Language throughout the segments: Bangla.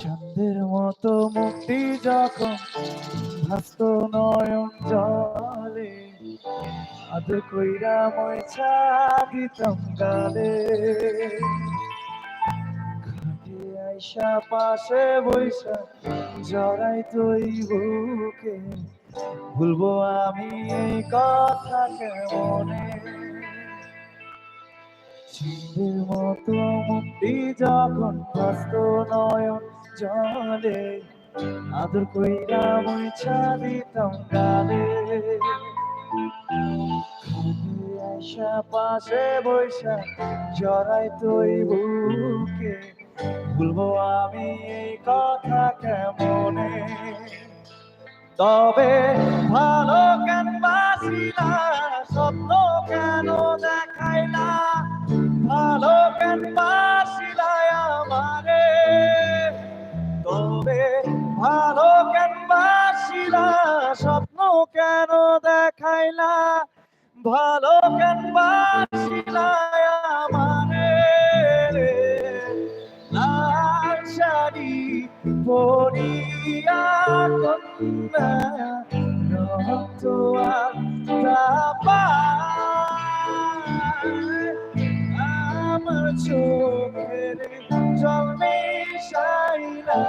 চন্দ্রের মতো মুক্তি যখন ভাস্ত নয়ন জলে আদর কইরা ময়ছা দিতাম গালে। ঘাটে আইসা পাশে বৈশা জড়াই তুই বুকে, ভুলবো আমি এই কথা কেমনে? ছিলের মতো মুক্তি যখন ব্যস্ত নয়ন জলে আদর কইরা মইছা দিতাম গালে। আইসা পাশে বৈশা জড়াই তুই বুকে, ভুলবো আমি এই কথা কেমনে? তবে ভালো কেন বাসিলা স্বপ্ন কেন ভালো কেন বাসিলা আমারে। তবে ভালো কেন বাসিলা স্বপ্ন কেন দেখাইলা? ভালো কেন বাসিলা আমারে। লাল শাড়ি পরিয়া কন্যা, রক্ত আমার চোখের জল মেশাইলা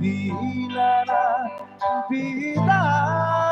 দিলা না বিদায়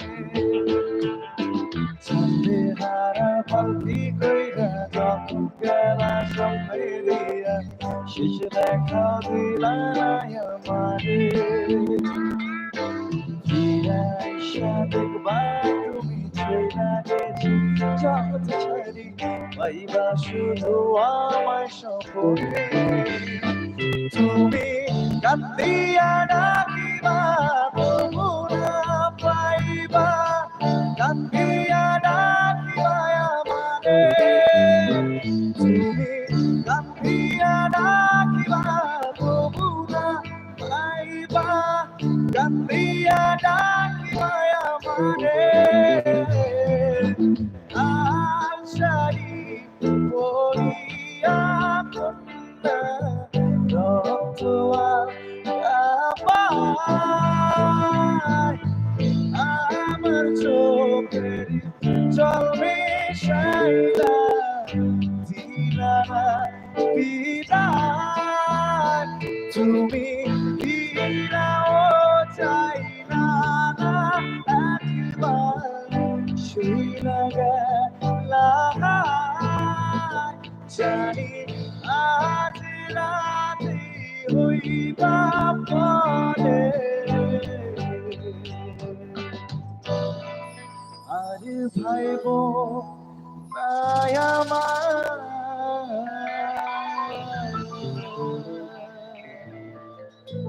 I'm.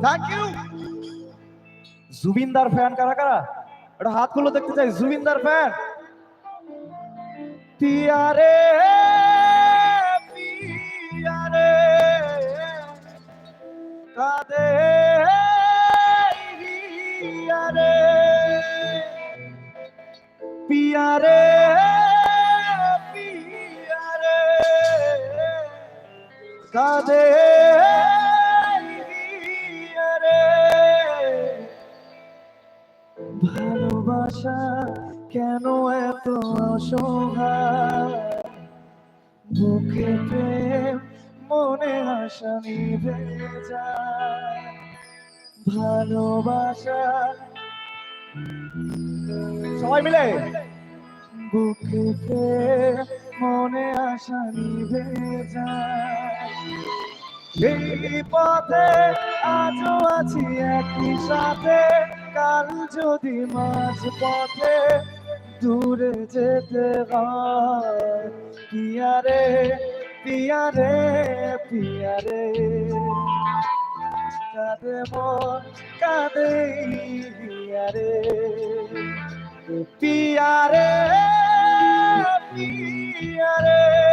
থ্যাংক ইউ জুবিনদার ফ্যান কারা কারা? এটা হাতগুলো দেখতে চাই, জুবিনদার ফ্যান পিয়ারে পিয়ারে কাদে পিয়ারে পিয়ারে কাদে ভালোবাসা কেন এত অসহায়? বুকে প্রেম, মনে আশা নিভে যায়। ভালোবাসা। সবাই মিলে। বুকে মনে আশা নিভে যায়। এই পথে আজও আছি একই সাথে, কাল যদি মাঝ পথে দূরে যেতে হয়, পিয়ারে পিয়ারে পিয়ারে। কাঁদে মন পিয়ারে। পিয়ারে কাঁদে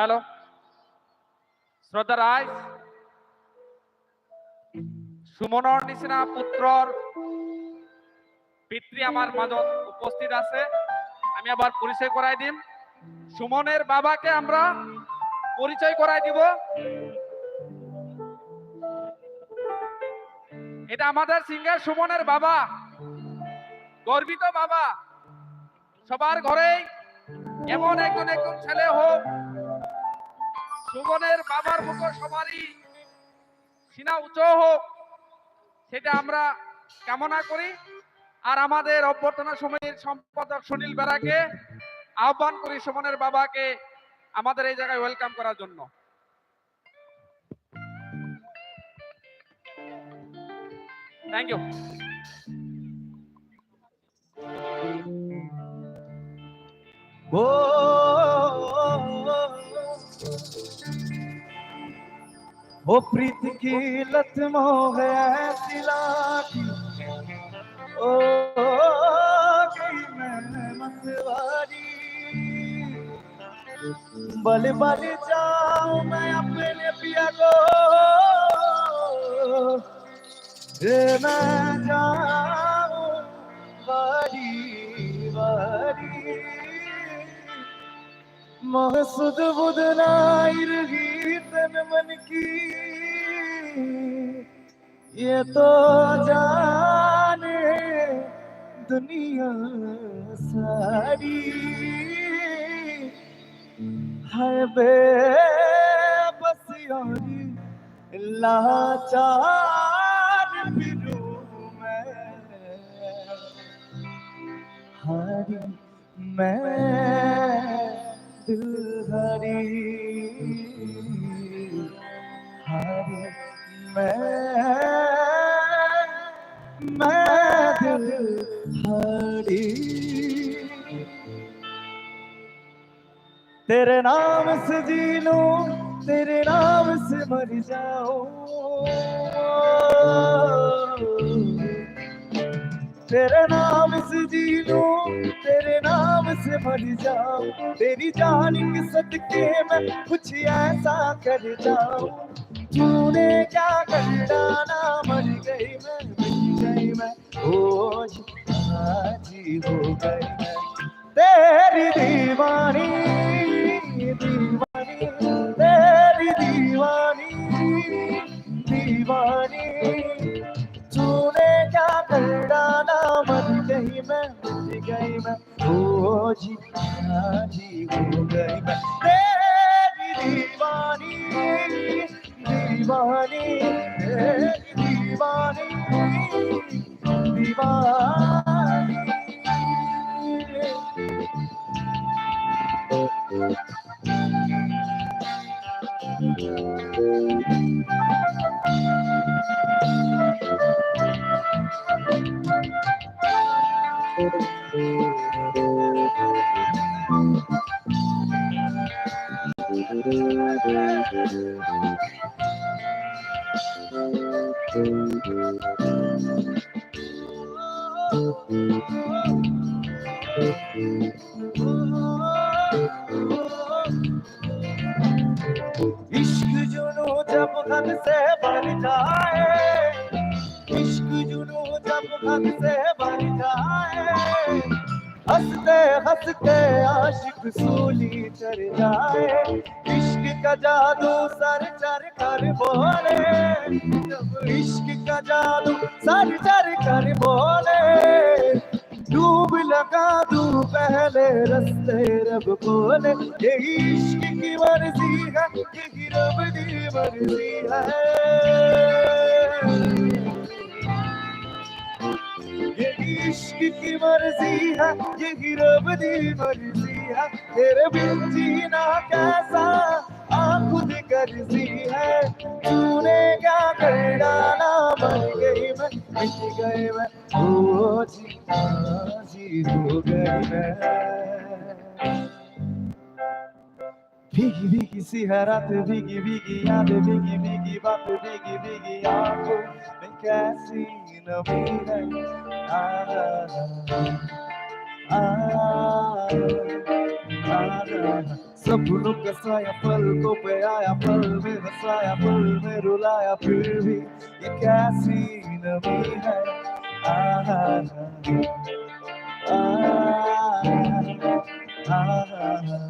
হেল্ল' শ্ৰদ্ধা ৰাইজ সুমনৰ নিচিনা পুত্ৰৰ পিতৃ আমাৰ মাজত উপস্থিত আছে আমি আবার পরিচয় করাই দিম সুমনের বাবাকে আমরা পরিচয় করাই দিব এটা আমাদের সিঙ্গার সুমনের বাবা গর্বিত বাবা সবার ঘরেই এমন একজন একজন ছেলে হোক সুমনের বাবার মতো সবারই সিনা উঁচু হোক, সেটা আমরা কামনা করি। আর আমাদের অভ্যর্থনা সমিতির সম্পাদক সুনীল বেড়াকে আহ্বান করি সুমনের বাবাকে আমাদের এই জায়গায় ওয়েলকাম করার জন্য। থ্যাংক ইউ ओ ओ प्रीत की लत मोह ऐसी ओ गई मैं बल बल जाऊँ मैं अपने पिया को। रे मैं जाऊँ वारी वारी। महसुद बुदनाई रही तन मन की। ये तो जाने दुनिया सारी है बेबस यारी लाचार फिरूं मैं हारी मैं दिल हरी हारी मैं मैं तेरे नाम से जी लूँ तेरे नाम से मर जाऊँ तेरे नाम से जी लूँ तेरे नाम से मर जाऊँ तेरी जान के सदके मैं कुछ ऐसा कर जाऊँ तूने क्या कर डाला? मर गई मैं गई मैं। हो गई मैं। तेरी दीवानी दीवानी तेरी दीवानी। दीवानी तूने क्या कर मर गई मैं, मर गई मैं। ओ जी हद से जाए। हँसते हँसते आशिक सूली चढ़ जाए। इश्क का जादू सर चढ़ कर बोले। इश्क का जादू सर चढ़ कर बोले। डूब लगा दू पहले रस्ते रब बोले ये इश्क की मर्ज़ी है यही रब दी मर्ज़ी है। की मर्ज़ी है, यही रब दी मर्ज़ी है। तेरे बिन जीना कैसा आ खुद गर्जी है। तूने क्या कर डाला मर गई मैं, मिट गई मैं। ओ जी जी, हो गई मैं। भीगी भीगी सी है रात भीगी भीगी यादें भीगी भीगी बात भीगी भीगी आँखों में कैसी नमी है आ, आ, आ, सपनों का साया पलकों पे आया पल में हंसाया पल में रुलाया फिर भी ये कैसी नमी है आ, आ, आ,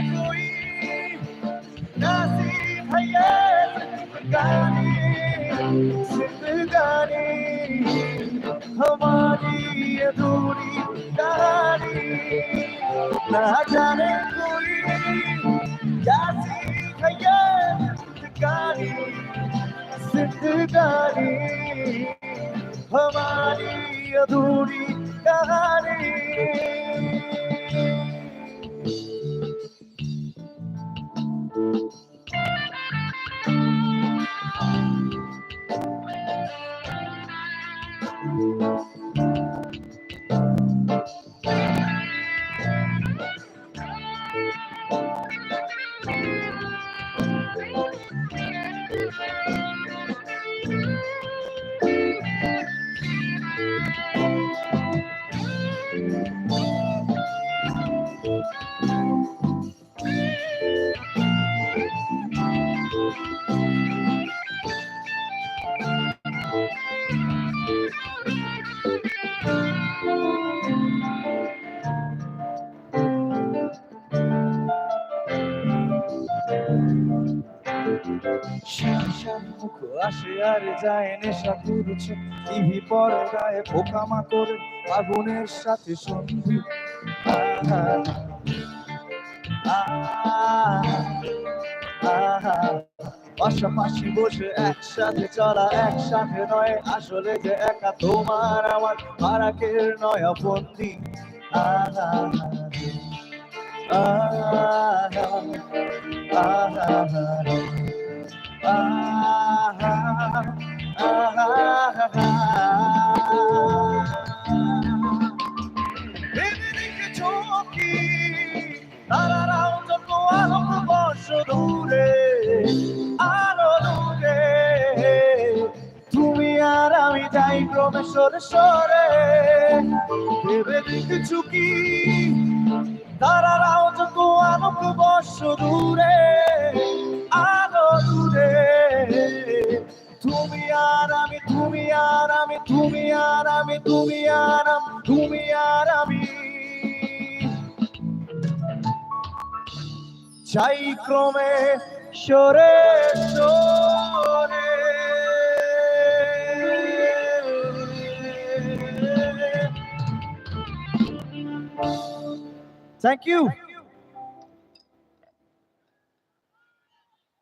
aduri, aduri, aduri. আসে আর যায় নেশা করছে টিভি পরে গায়ে পোকামা করে আগুনের সাথে সন্ধি আহা, আহা, আহা। পাশাপাশি বসে একসাথে চলা একসাথে নয় আসলে যে একা তোমার আমার ফারাকের নয়া বন্দি আহা আহা আহা আর আমি যাই ক্রমে সরে সরে ভেবে দেখেছ কি? তুমি আর আমি, তুমি আর আমি, তুমি আর আমি, তুমি আর আমি চাই ক্রমে সরে সরে Thank you.